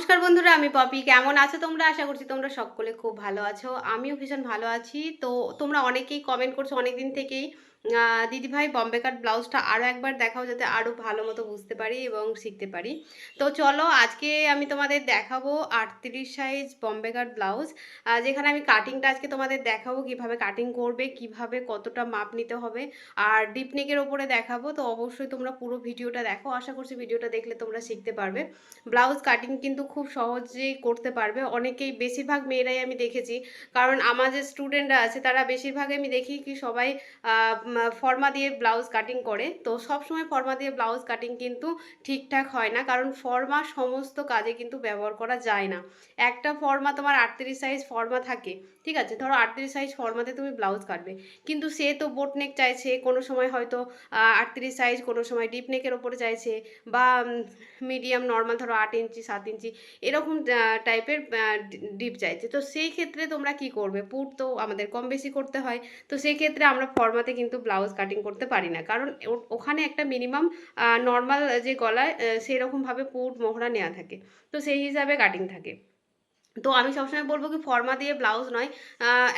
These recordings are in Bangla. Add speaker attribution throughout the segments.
Speaker 1: নমস্কার বন্ধুরা, আমি পপি। কেমন আছো তোমরা? আশা করছি তোমরা সকলে খুব ভালো আছো। আমিও ভীষণ ভালো আছি। তো তোমরা অনেকেই কমেন্ট করছ অনেক দিন থেকেই। দিদিভাই বম্বে কাট ব্লাউজটা আরও একবার দেখাও যাতে আরও ভালো মতো বুঝতে পারি এবং শিখতে পারি। তো চলো, আজকে আমি তোমাদের দেখাবো আটত্রিশ সাইজ বম্বে কাট ব্লাউজ যেখানে আমি কাটিংটা আজকে তোমাদের দেখাবো, কীভাবে কাটিং করবে, কীভাবে কতটা মাপ নিতে হবে। আর ডিপ নেকের ওপরে দেখাবো, তো অবশ্যই তোমরা পুরো ভিডিওটা দেখো। আশা করছি ভিডিওটা দেখলে তোমরা শিখতে পারবে। ব্লাউজ কাটিং কিন্তু খুব সহজেই করতে পারবে। অনেকেই বেশিরভাগ মেয়েরাই আমি দেখেছি, কারণ আমার যে স্টুডেন্টরা আছে, তারা বেশিরভাগ আমি দেখি কি সবাই ফর্মা দিয়ে ব্লাউজ কাটিং করে। তো সব সময় ফর্মা দিয়ে ব্লাউজ কাটিং কিন্তু ঠিকঠাক হয় না, কারণ ফর্মা সমস্ত কাজে কিন্তু ব্যবহার করা যায় না। একটা ফর্মা তোমার আটত্রিশ সাইজ ফর্মা থাকে, ঠিক আছে? ধরো আটত্রিশ সাইজ ফর্মাতে তুমি ব্লাউজ কাটবে। কিন্তু সে তো বোট নেক চাইছে, কোনো সময় হয়তো আটত্রিশ সাইজ কোনো সময় ডিপ নেকের ওপরে চাইছে, বা মিডিয়াম নর্মাল ধরো আট ইঞ্চি, সাত ইঞ্চি, এরকম টাইপের ডিপ চাইছে। তো সেই ক্ষেত্রে তোমরা কি করবে? পুট তো আমাদের কম বেশি করতে হয়। তো সেই ক্ষেত্রে আমরা ফর্মাতে কিন্তু ব্লাউজ কাটিং করতে পারি না। কারণ ওখানে একটা মিনিমাম নর্মাল যে গলায় সেরকমভাবে পুট, মোহরা নেওয়া থাকে। তো সেই হিসাবে কাটিং থাকে। তো আমি সবসময় বলব কি ফর্মা দিয়ে ব্লাউজ নয়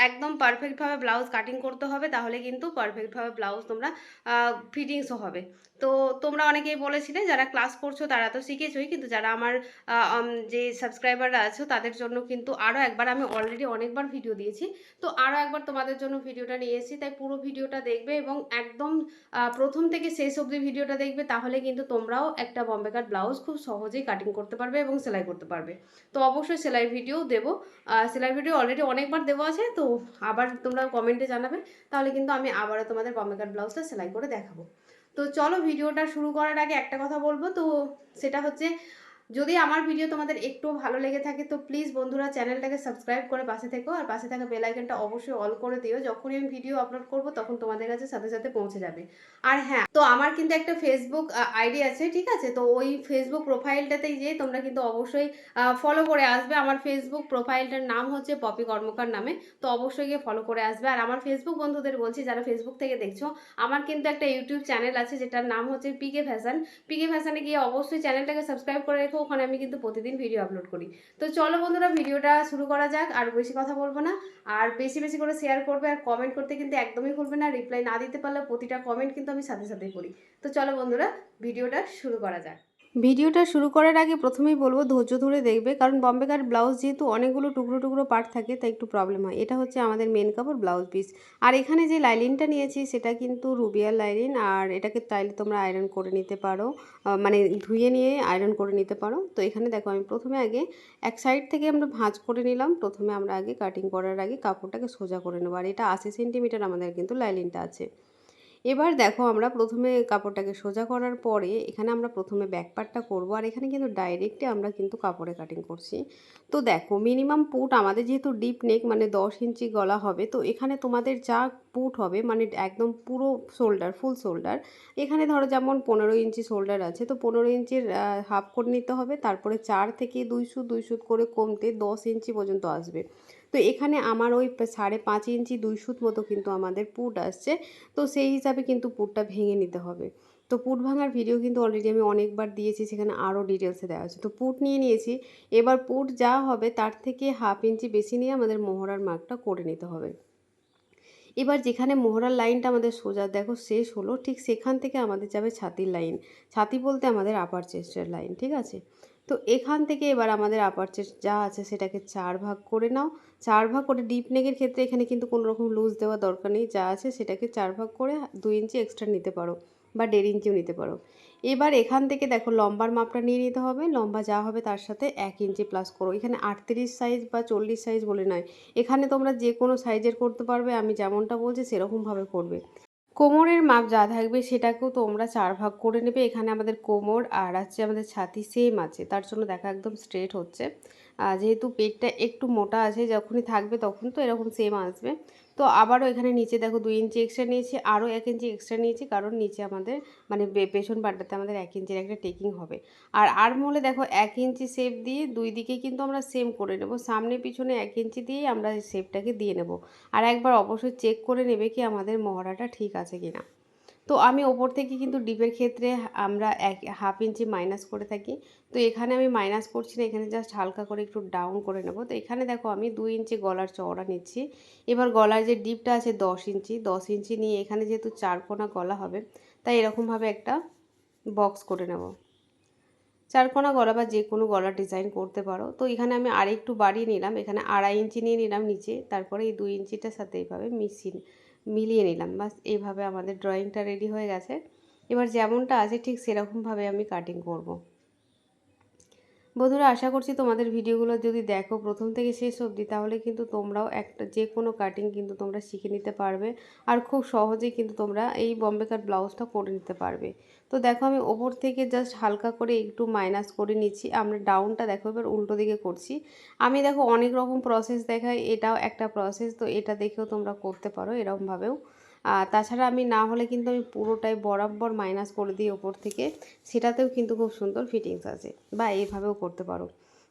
Speaker 1: একদম পারফেক্টভাবে ব্লাউজ কাটিং করতে হবে, তাহলে কিন্তু পারফেক্টভাবে ব্লাউজ তোমরা ফিটিংসও হবে। তো তোমরা অনেকেই বলেছিলে, যারা ক্লাস করছ তারা তো শিখেছোই, কিন্তু যারা আমার যে সাবস্ক্রাইবাররা আছো তাদের জন্য কিন্তু আরও একবার আমি অলরেডি অনেকবার ভিডিও দিয়েছি। তো আরও একবার তোমাদের জন্য ভিডিওটা নিয়ে এসেছি, তাই পুরো ভিডিওটা দেখবে এবং একদম প্রথম থেকে শেষ অবধি ভিডিওটা দেখবে, তাহলে কিন্তু তোমরাও একটা বম্বে কাট ব্লাউজ খুব সহজেই কাটিং করতে পারবে এবং সেলাই করতে পারবে। তো অবশ্যই সেলাই ভিডিও দেবো। সেলাই ভিডিও অলরেডি অনেকবার দেওয়া আছে, তো আবার তোমরা কমেন্টে জানাবে। তাহলে কিন্তু আমি আবারও তোমাদের কাট ব্লাউজটা সেলাই করে দেখাবো। তো চলো ভিডিওটা শুরু করার আগে একটা কথা বলব। তো সেটা হচ্ছে যদি আমার ভিডিও তোমাদের একটু ভালো লেগে থাকে, তো প্লিজ বন্ধুরা চ্যানেলটাকে সাবস্ক্রাইব করে পাশে থেকো, আর পাশে থাকা বেল আইকনটা অবশ্যই অল করে দিও। যখনই আমি ভিডিও আপলোড করব, তখন তোমাদের কাছে সাথে সাথে পৌঁছে যাবে। আর হ্যাঁ তো আমার কিন্তু একটা ফেসবুক আইডি আছে, ঠিক আছে? তো ওই ফেসবুক প্রোফাইলটাতেই যেয়ে তোমরা কিন্তু অবশ্যই ফলো করে আসবে। আমার ফেসবুক প্রোফাইলটার নাম হচ্ছে পপি কর্মকার নামে, তো অবশ্যই গিয়ে ফলো করে আসবে। আর আমার ফেসবুক বন্ধুদের বলছি, যারা ফেসবুক থেকে দেখছ, আমার কিন্তু একটা ইউটিউব চ্যানেল আছে, যেটার নাম হচ্ছে পিকে ফ্যাশন পিকে ফ্যাশনে গিয়ে অবশ্যই চ্যানেলটাকে সাবস্ক্রাইব করে রেখো ওখানে আমি কিন্তু প্রতিদিন ভিডিও আপলোড করি। তো চলো বন্ধুরা ভিডিওটা শুরু করা যাক, আর বেশি কথা বলব না। আর বেশি বেশি করে শেয়ার করবে আর কমেন্ট করতে কিন্তু একদমই ভুলবে না। রিপ্লাই না দিতে পারলে প্রতিটা কমেন্ট কিন্তু আমি সাথে সাথে করি তো চলো বন্ধুরা ভিডিওটা শুরু করা যাক। ভিডিওটা শুরু করার আগে প্রথমেই বলব, ধৈর্য ধরে দেখবে। কারণ বম্বে কাট ব্লাউজ যেহেতু অনেকগুলো টুকরো টুকরো পার্ট থাকে, তাই একটু প্রবলেম হয়। এটা হচ্ছে আমাদের মেন কাপড় ব্লাউজ পিস আর এখানে যে লাইলিনটা নিয়েছি, সেটা কিন্তু রুবিয়ার লাইলিন আর এটাকে চাইলে তোমরা আয়রন করে নিতে পারো। মানে ধুয়ে নিয়ে আয়রন করে নিতে পারো। তো এখানে দেখো, আমি প্রথমে আগে এক সাইড থেকে আমরা ভাঁজ করে নিলাম। প্রথমে আমরা আগে কাটিং করার আগে কাপড়টাকে সোজা করে নেব। আর এটা আশি সেন্টিমিটার আমাদের কিন্তু লাইলিনটা আছে। এবার দেখো আমরা প্রথমে কাপড়টাকে সোজা করার পরে এখানে আমরা প্রথমে ব্যাক পার্টটা করব আর এখানে কিন্তু ডাইরেক্টে আমরা কিন্তু কাপড়ে কাটিং করছি। তো দেখো মিনিমাম পুট আমাদের যেহেতু ডিপ নেক মানে দশ ইঞ্চি গলা হবে, তো এখানে তোমাদের যা পুট হবে মানে একদম পুরো শোল্ডার ফুল শোল্ডার এখানে ধরো যেমন পনেরো ইঞ্চি শোল্ডার আছে, তো পনেরো ইঞ্চির হাফ করে নিতে হবে, তারপরে চার থেকে দুইশো সুত দুই সুত করে কমতে দশ ইঞ্চি পর্যন্ত আসবে। তো এখানে আমার ওই সাড়ে পাঁচ ইঞ্চি দুই সুত মতো কিন্তু আমাদের পুট আসছে। তো সেই হিসাবে কিন্তু পুটটা ভেঙে নিতে হবে। তো পুট ভাঙার ভিডিও কিন্তু অলরেডি আমি অনেকবার দিয়েছি, সেখানে আরও ডিটেলসে দেওয়া আছে। তো পুট নিয়ে নিয়েছি। এবার পুট যা হবে তার থেকে হাফ ইঞ্চি বেশি নিয়ে আমাদের মোহরার মার্কটা করে নিতে হবে। এবার যেখানে মোহরার লাইনটা আমাদের সোজা, দেখো শেষ হলো, ঠিক সেখান থেকে আমাদের যাবে ছাতির লাইন। ছাতি বলতে আমাদের আপার চেস্টের লাইন, ঠিক আছে? তো এখান থেকে এবার আমাদের আপার চেস্ট যা আছে সেটাকে চার ভাগ করে নাও। চার ভাগ করে ডিপ নেকের ক্ষেত্রে এখানে কিন্তু কোনো রকম লুজ দেওয়া দরকার নেই। যা আছে সেটাকে চার ভাগ করে দুই ইঞ্চি এক্সট্রা নিতে পারো বা দেড় ইঞ্চিও নিতে পারো। এবার এখান থেকে দেখো লম্বার মাপটা নিয়ে নিতে হবে। লম্বা যা হবে তার সাথে এক ইঞ্চি প্লাস করো। এখানে আটত্রিশ সাইজ বা চল্লিশ সাইজ বলে নয়। এখানে তোমরা যে কোনো সাইজের করতে পারবে। আমি যেমনটা বলছি সেরকমভাবে করবে। কোমরের মাপ যা থাকবে সেটাকেও তোমরা চার ভাগ করে নেবে। এখানে আমাদের কোমর আর আছে আমাদের ছাতি সেম আছে, তার জন্য দেখা একদম স্ট্রেট হচ্ছে। যেহেতু পেটটা একটু মোটা আছে, যখনই থাকবে তখন তো এরকম সেম আসবে। তো আবারও এখানে নিচে দেখো দুই ইঞ্চি এক্সট্রা নিয়েছি, আরও এক ইঞ্চি এক্সট্রা নিয়েছি, কারণ নিচে আমাদের মানে পেছন পাটটাতে আমাদের এক ইঞ্চির একটা টেকিং হবে। আর আর মহলে দেখো এক ইঞ্চি সেপ দিয়ে দুই দিকে কিন্তু আমরা সেম করে নেব। সামনে পিছনে এক ইঞ্চি দিয়েই আমরা সেপটাকে দিয়ে নেব। আর একবার অবশ্যই চেক করে নেবে কি আমাদের মহড়াটা ঠিক আছে কি না তো আমি ওপর থেকে কিন্তু ডিপের ক্ষেত্রে আমরা এক হাফ ইঞ্চি মাইনাস করে থাকি। তো এখানে আমি মাইনাস করছি না, এখানে জাস্ট হালকা করে একটু ডাউন করে নেব। তো এখানে দেখো আমি দুই ইঞ্চি গলার চওড়া নিচ্ছি। এবার গলার যে ডিপটা আছে দশ ইঞ্চি দশ ইঞ্চি নিয়ে এখানে যেহেতু চার কোনা গলা হবে, তাই এরকমভাবে একটা বক্স করে নেব। চারকোনা গলা বা যে কোনো গলার ডিজাইন করতে পারো। তো এখানে আমি আরেকটু বাড়িয়ে নিলাম, এখানে আড়াই ইঞ্চি নিয়ে নিলাম নিচে, তারপরে এই দুই ইঞ্চিটার সাথে এইভাবে মিশিয়ে মিলিয়ে নিলাম। বাস এইভাবে আমাদের ড্রয়িংটা রেডি হয়ে গেছে। এবার যেমনটা আছে ঠিক সেরকমভাবে আমি কাটিং করব। বন্ধুরা, আশা করছি তোমাদের ভিডিওগুলো যদি দেখো প্রথম থেকে শেষ অবধি, তাহলে কিন্তু তোমরাও একটা যে কোনো কাটিং কিন্তু তোমরা শিখে নিতে পারবে। আর খুব সহজেই কিন্তু তোমরা এই বম্বেকার ব্লাউজটা করে নিতে পারবে। তো দেখো আমি ওপর থেকে জাস্ট হালকা করে একটু মাইনাস করে নিচ্ছি। আমরা ডাউনটা দেখো এবার উল্টো দিকে করছি। আমি দেখো অনেক রকম প্রসেস দেখাই, এটাও একটা প্রসেস তো এটা দেখেও তোমরা করতে পারো এরকমভাবেও তাছাড়া আমি না হলে কিন্তু আমি পুরোটাই বরাবর মাইনাস করে দিই ওপর থেকে। সেটাতেও কিন্তু খুব সুন্দর ফিটিংস আছে, বা এইভাবেও করতে পারো।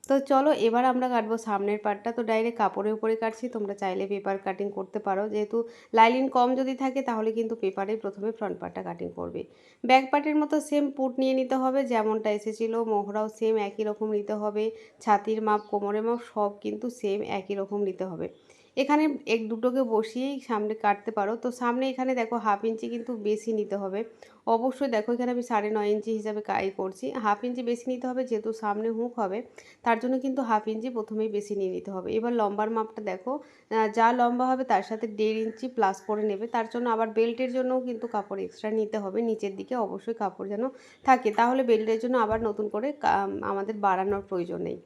Speaker 1: তো চলো এবার আমরা কাটবো সামনের পার্টটা তো ডাইরেক্ট কাপড়ের উপরে কাটছি, তোমরা চাইলে পেপার কাটিং করতে পারো। যেহেতু লাইলিন কম যদি থাকে, তাহলে কিন্তু পেপারে প্রথমে ফ্রন্ট পার্টটা কাটিং করবে। ব্যাক পার্টের মতো সেম পুট নিয়ে নিতে হবে, যেমনটা এসেছিল, মোহরাও সেম একই রকম নিতে হবে, ছাতির মাপ, কোমরের মাপ সব কিন্তু সেম একই রকম নিতে হবে। এখানে এক দুটোকে বসিয়েই সামনে কাটতে পারো। তো সামনে এখানে দেখো হাফ ইঞ্চি কিন্তু বেশি নিতে হবে। অবশ্যই দেখো এখানে আমি সাড়ে নয় ইঞ্চি হিসাবে কাই করছি। হাফ ইঞ্চি বেশি নিতে হবে যেহেতু সামনে হুক হবে, তার জন্য কিন্তু হাফ ইঞ্চি প্রথমেই বেশি নিয়ে নিতে হবে। এবার লম্বার মাপটা দেখো যা লম্বা হবে তার সাথে দেড় ইঞ্চি প্লাস করে নেবে। তার জন্য আবার বেল্টের জন্যও কিন্তু কাপড় এক্সট্রা নিতে হবে। নিচের দিকে অবশ্যই কাপড় যেন থাকে। তাহলে বেল্টের জন্য আবার নতুন করে আমাদের বাড়ানোর প্রয়োজন নেই।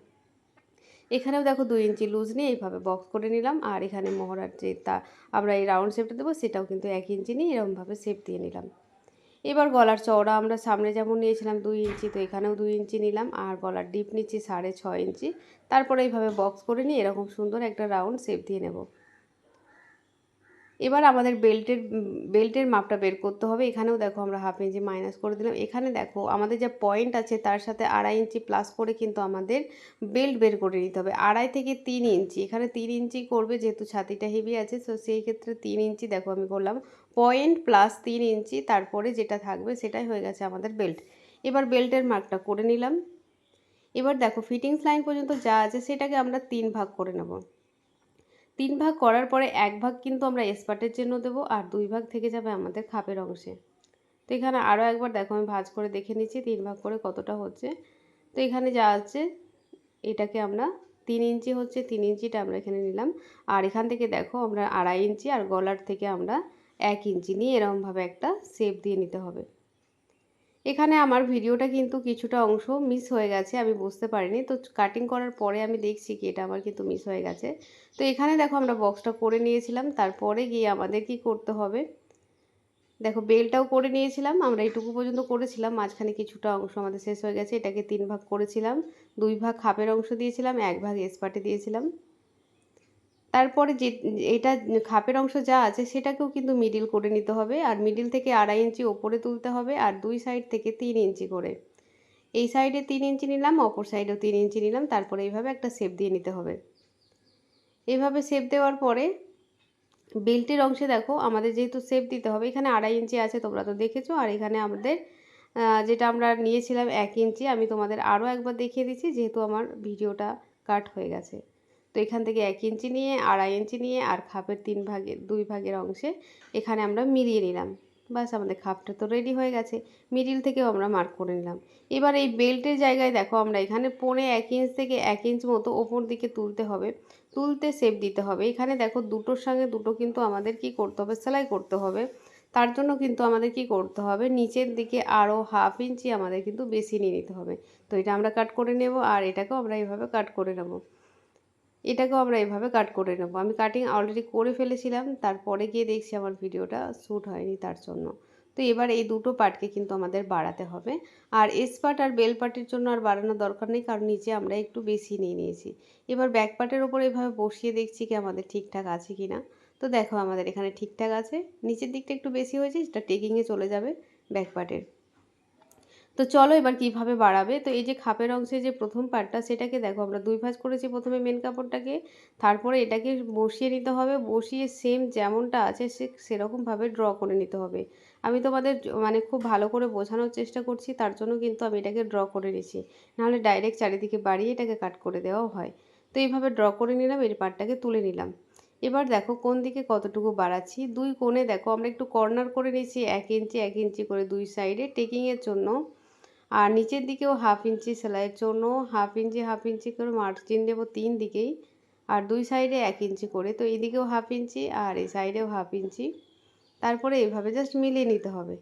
Speaker 1: এখানেও দেখো দুই ইঞ্চি লুজ নিয়ে এইভাবে বক্স করে নিলাম। আর এখানে মহড়ার যে তা, আমরা এই রাউন্ড শেপটা দেবো, সেটাও কিন্তু এক ইঞ্চি নিয়ে এরকমভাবে শেপ দিয়ে নিলাম। এবার গলার চওড়া আমরা সামনে যেমন নিয়েছিলাম দুই ইঞ্চি, তো এখানেও দুই ইঞ্চি নিলাম। আর গলার ডিপ নিচ্ছি সাড়ে ছ ইঞ্চি। তারপরে এইভাবে বক্স করে নিয়ে এরকম সুন্দর একটা রাউন্ড শেপ দিয়ে নেব। এবার আমাদের বেল্টের বেল্টের মাপটা বের করতে হবে। এখানেও দেখো আমরা হাফ ইঞ্চি মাইনাস করে দিলাম। এখানে দেখো আমাদের যে পয়েন্ট আছে তার সাথে আড়াই ইঞ্চি প্লাস করে কিন্তু আমাদের বেল্ট বের করে নিতে হবে। আড়াই থেকে তিন ইঞ্চি এখানে তিন ইঞ্চি করবে যেহেতু ছাতিটা হেভি আছে তো সেই ক্ষেত্রে তিন ইঞ্চি দেখো আমি করলাম পয়েন্ট প্লাস তিন ইঞ্চি তারপরে যেটা থাকবে সেটাই হয়ে গেছে আমাদের বেল্ট এবার বেল্টের মার্কটা করে নিলাম। এবার দেখো ফিটিংস লাইন পর্যন্ত যা আছে সেটাকে আমরা তিন ভাগ করে নেব। তিন ভাগ করার পরে এক ভাগ কিন্তু আমরা স্পাটের জন্য দেবো আর দুই ভাগ থেকে যাবে আমাদের খাপের অংশে। তো এখানে আরও একবার দেখো, আমি ভাজ করে দেখে নিচ্ছি তিন ভাগ করে কতটা হচ্ছে। তো এখানে যা আছে, এটাকে আমরা তিন ইঞ্চি হচ্ছে, তিন ইঞ্চিটা আমরা এখানে নিলাম। আর এখান থেকে দেখো, আমরা আড়াই ইঞ্চি আর গলার থেকে আমরা এক ইঞ্চি নিয়ে এরকমভাবে একটা শেপ দিয়ে নিতে হবে। এখানে আমার ভিডিওটা কিন্তু কিছুটা অংশ মিস হয়ে গেছে, আমি বুঝতে পারিনি। তো কাটিং করার পরে আমি দেখছি কি এটা আমার কিন্তু মিস হয়ে গেছে। তো এখানে দেখো আমরা বক্সটা করে নিয়েছিলাম, তারপরে গিয়ে আমাদের কি করতে হবে? দেখো বেলটাও করে নিয়েছিলাম, আমরা এইটুকু পর্যন্ত করেছিলাম, মাঝখানে কিছুটা অংশ আমাদের শেষ হয়ে গেছে, এটাকে তিন ভাগ করেছিলাম, দুই ভাগ খাপের অংশ দিয়েছিলাম, এক ভাগ এসপাটে দিয়েছিলাম। তারপরে যে এটা খাপের অংশ যা আছে সেটাকেও কিন্তু মিডিল করে নিতে হবে। আর মিডিল থেকে আড়াই ইঞ্চি ওপরে তুলতে হবে আর দুই সাইড থেকে তিন ইঞ্চি করে। এই সাইডে তিন ইঞ্চি নিলাম, অপর সাইডেও তিন ইঞ্চি নিলাম, তারপরে এইভাবে একটা শেপ দিয়ে নিতে হবে। এইভাবে শেপ দেওয়ার পরে বেল্টের অংশে দেখো, আমাদের যেহেতু শেপ দিতে হবে, এখানে আড়াই ইঞ্চি আছে তোমরা তো দেখেছ, আর এখানে আমাদের যেটা আমরা নিয়েছিলাম এক ইঞ্চি, আমি তোমাদের আরও একবার দেখিয়ে দিচ্ছি, যেহেতু আমার ভিডিওটা কাট হয়ে গেছে। তো এখান থেকে এক ইঞ্চি নিয়ে, আড়াই ইঞ্চি নিয়ে আর খাপের তিন ভাগে, দুই ভাগের অংশে এখানে আমরা মিলিয়ে নিলাম। বাস আমাদের খাপটা তো রেডি হয়ে গেছে। মিডিল থেকেও আমরা মার্ক করে নিলাম। এবার এই বেল্টের জায়গায় দেখো আমরা এখানে পনে এক ইঞ্চ থেকে এক ইঞ্চ মতো ওপর দিকে তুলতে হবে। তুলতে সেপ দিতে হবে। এখানে দেখো দুটোর সঙ্গে দুটো কিন্তু আমাদের কি করতে হবে? সেলাই করতে হবে। তার জন্য কিন্তু আমাদের কি করতে হবে? নিচের দিকে আরও হাফ ইঞ্চি আমাদের কিন্তু বেশি নিয়ে নিতে হবে। তো এটা আমরা কাট করে নেব আর এটাকেও আমরা এইভাবে কাট করে নেব। এটাকেও আমরা এভাবে কাট করে নেব। আমি কাটিং অলরেডি করে ফেলেছিলাম, তারপরে গিয়ে দেখছি আমার ভিডিওটা শ্যুট হয়নি তার জন্য। তো এবার এই দুটো পার্টকে কিন্তু আমাদের বাড়াতে হবে। আর এস পার্ট আর বেল পার্টের জন্য আর বাড়ানোর দরকার নেই, কারণ নিচে আমরা একটু বেশি নিয়ে নিয়েছি। এবার ব্যাক পার্টের ওপর এভাবে বসিয়ে দেখছি কি আমাদের ঠিকঠাক আছে কি না। তো দেখো আমাদের এখানে ঠিকঠাক আছে। নিচের দিকটা একটু বেশি হয়েছে, সেটা টেকিংয়ে চলে যাবে ব্যাক পার্টের তো চলো এবার কীভাবে বাড়াবে? তো এই যে খাপের অংশে যে প্রথম পার্টটা সেটাকে দেখো, আমরা দুই ভাঁজ করেছি প্রথমে মেন কাপড়টাকে, তারপরে এটাকে বসিয়ে নিতে হবে। বসিয়ে সেম যেমনটা আছে, সে সেরকমভাবে ড্র করে নিতে হবে। আমি তোমাদের মানে খুব ভালো করে বোঝানোর চেষ্টা করছি, তার জন্য কিন্তু আমি এটাকে ড্র করে নিয়েছি। নাহলে ডাইরেক্ট চারিদিকে বাড়িয়ে এটাকে কাট করে দেওয়াও হয়। তো এইভাবে ড্র করে নিলাম, এর পার্টটাকে তুলে নিলাম। এবার দেখো কোন দিকে কতটুকু বাড়াচ্ছি। দুই কোণে দেখো, আমরা একটু কর্নার করে নিয়েছি, এক ইঞ্চি এক ইঞ্চি করে দুই সাইডে টেকিংয়ের জন্য আর নিচের দিকেও হাফ ইঞ্চি সেলাইয়ের জন্য হাফ ইঞ্চি হাফ ইঞ্চি করে মার্জিন দেবো তিন দিকেই। আর দুই সাইডে এক ইঞ্চি করে, তো এদিকেও হাফ ইঞ্চি আর এই সাইডেও হাফ ইঞ্চি। তারপরে এইভাবে জাস্ট মিলিয়ে নিতে হবে।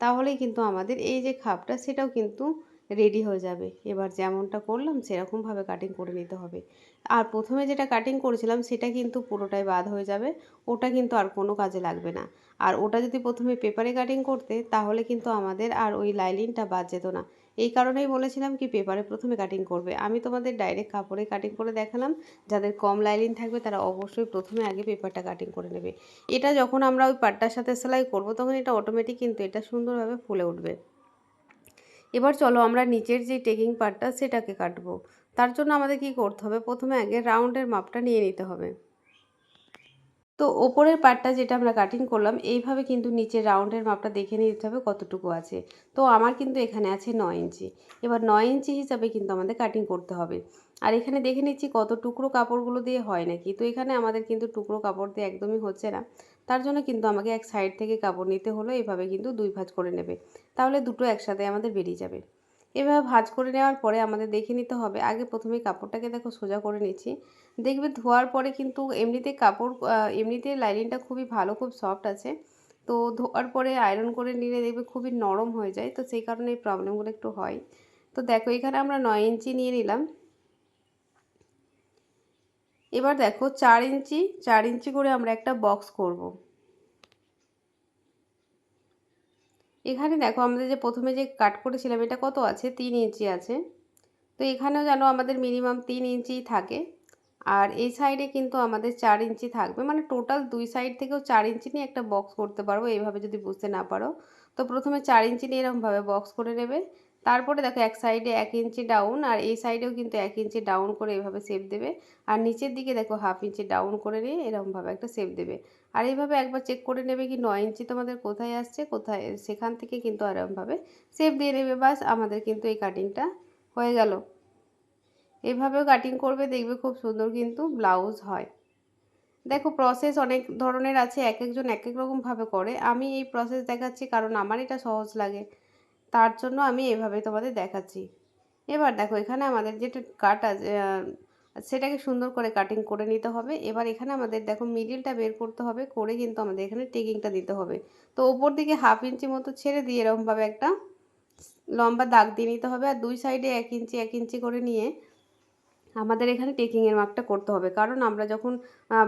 Speaker 1: তাহলেই কিন্তু আমাদের এই যে খাপটা, সেটাও কিন্তু রেডি হয়ে যাবে। এবার যেমনটা করলাম, সেরকমভাবে কাটিং করে নিতে হবে। আর প্রথমে যেটা কাটিং করেছিলাম, সেটা কিন্তু পুরোটাই বাদ হয়ে যাবে। ওটা কিন্তু আর কোনো কাজে লাগবে না। আর ওটা যদি প্রথমে পেপারে কাটিং করতে, তাহলে কিন্তু আমাদের আর ওই লাইলিনটা বাদ যেত না। এই কারণেই বলেছিলাম কি পেপারে প্রথমে কাটিং করবে। আমি তোমাদের ডাইরেক্ট কাপড়ে কাটিং করে দেখালাম। যাদের কম লাইলিন থাকবে, তারা অবশ্যই প্রথমে আগে পেপারটা কাটিং করে নেবে। এটা যখন আমরা ওই পাটটার সাথে সেলাই করব, তখন এটা অটোমেটিক কিন্তু এটা সুন্দরভাবে ফুলে উঠবে। এবার চলো আমরা নিচের যে টেকিং পার্টটা সেটাকে কাটবো। তার জন্য আমাদের কি করতে হবে? প্রথমে আগে রাউন্ডের মাপটা নিয়ে নিতে হবে। তো ওপরের পার্টটা যেটা আমরা কাটিং করলাম, এইভাবে কিন্তু নিচের রাউন্ডের মাপটা দেখে নিতে হবে কতটুকু আছে। তো আমার কিন্তু এখানে আছে নয় ইঞ্চি। এবার নয় ইঞ্চি হিসাবে কিন্তু আমাদের কাটিং করতে হবে। আর এখানে দেখে নিচ্ছি কত টুকরো কাপড়গুলো দিয়ে হয় নাকি? তো এখানে আমাদের কিন্তু টুকরো কাপড় দিয়ে একদমই হচ্ছে না। তার জন্য কিন্তু আমাকে এক সাইড থেকে কাপড় নিতে হলো, এভাবে কিন্তু দুই ভাঁজ করে নেবে। তাহলে দুটো একসাথে আমাদের বেরিয়ে যাবে। এভাবে ভাঁজ করে নেওয়ার পরে আমাদের দেখে নিতে হবে, আগে প্রথমে কাপড়টাকে দেখো সোজা করে নিচ্ছি। দেখবে ধোয়ার পরে কিন্তু এমনিতে কাপড় এমনিতে লাইনিংটা খুবই ভালো, খুব সফট আছে। তো ধোয়ার পরে আয়রন করে নিলে দেখবে খুবই নরম হয়ে যায়, তো সেই কারণে এই প্রবলেমগুলো একটু হয়। তো দেখো এখানে আমরা নয় ইঞ্চি নিয়ে নিলাম। এবার দেখো চার ইঞ্চি চার ইঞ্চি করে আমরা একটা বক্স করব। এখানে দেখো আমাদের যে প্রথমে যে কাট করেছিলাম, এটা কত আছে? তিন ইঞ্চি আছে। তো এখানেও যেন আমাদের মিনিমাম তিন ইঞ্চি থাকে। আর এই সাইডে কিন্তু আমাদের চার ইঞ্চি থাকবে। মানে টোটাল দুই সাইড থেকেও চার ইঞ্চি নিয়ে একটা বক্স করতে পারব, এইভাবে যদি বুঝতে না পারো। তো প্রথমে চার ইঞ্চি নিয়ে এরকমভাবে বক্স করে নেবে। তারপরে দেখো এক সাইডে এক ইঞ্চি ডাউন আর এই সাইডেও কিন্তু এক ইঞ্চি ডাউন করে এইভাবে শেপ দেবে। আর নিচের দিকে দেখো হাফ ইঞ্চি ডাউন করে নিয়ে এরকমভাবে একটা শেপ দেবে। আর এইভাবে একবার চেক করে নেবে কি নয় ইঞ্চি তোমাদের কোথায় আসছে, কোথায়, সেখান থেকে কিন্তু এরকমভাবে শেপ দিয়ে নেবে। বাস আমাদের কিন্তু এই কাটিংটা হয়ে গেল। এভাবেও কাটিং করবে, দেখবে খুব সুন্দর কিন্তু ব্লাউজ হয়। দেখো প্রসেস অনেক ধরনের আছে, এক একজন এক এক রকমভাবে করে। আমি এই প্রসেস দেখাচ্ছি কারণ আমার এটা সহজ লাগে। তার জন্য আমি এভাবে তোমাদের দেখাচ্ছি। এবার দেখো, এখানে আমাদের যেটা কাট সেটাকে সুন্দর করে কাটিং করে নিতে হবে। এবার এখানে আমাদের দেখো মিডিলটা বের করতে হবে, করে কিন্তু আমাদের এখানে টেকিংটা দিতে হবে। তো ওপর দিকে হাফ ইঞ্চি মতো ছেড়ে দিয়ে এরকমভাবে একটা লম্বা দাগ দিয়ে নিতে হবে আর দুই সাইডে এক ইঞ্চি এক ইঞ্চি করে নিয়ে আমাদের এখানে টেকিংয়ের মার্কটা করতে হবে। কারণ আমরা যখন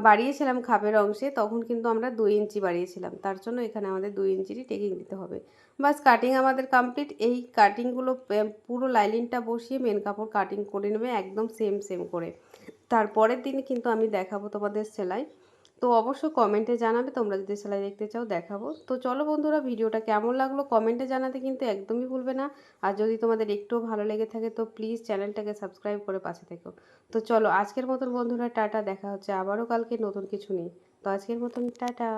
Speaker 1: বাড়িয়েছিলাম খাপের অংশে, তখন কিন্তু আমরা দুই ইঞ্চি বাড়িয়েছিলাম। তার জন্য এখানে আমাদের দুই ইঞ্চিরই টেকিং দিতে হবে। বাস কাটিং আমাদের কমপ্লিট এই কাটিংগুলো পুরো লাইলিনটা বসিয়ে মেন কাপড় কাটিং করে নেবে, একদম সেম সেম করে। তারপরের দিন কিন্তু আমি দেখাবো তোমাদের সেলাই। তো অবশ্যই কমেন্টে জানাবে, তোমরা যদি সেলাই দেখতে চাও, দেখাবো। তো চলো বন্ধুরা, ভিডিওটা কেমন লাগল কমেন্টে জানাতে কিন্তু একদমই ভুলবে না। আর যদি তোমাদের একটুও ভালো লেগে থাকে, তো প্লিজ চ্যানেলটাকে সাবস্ক্রাইব করে পাশে থেকো। তো চলো, আজকের মতন বন্ধুরা, টাটা। দেখা হচ্ছে আবারও কালকে নতুন কিছু নেই তো আজকের মতন, টাটা।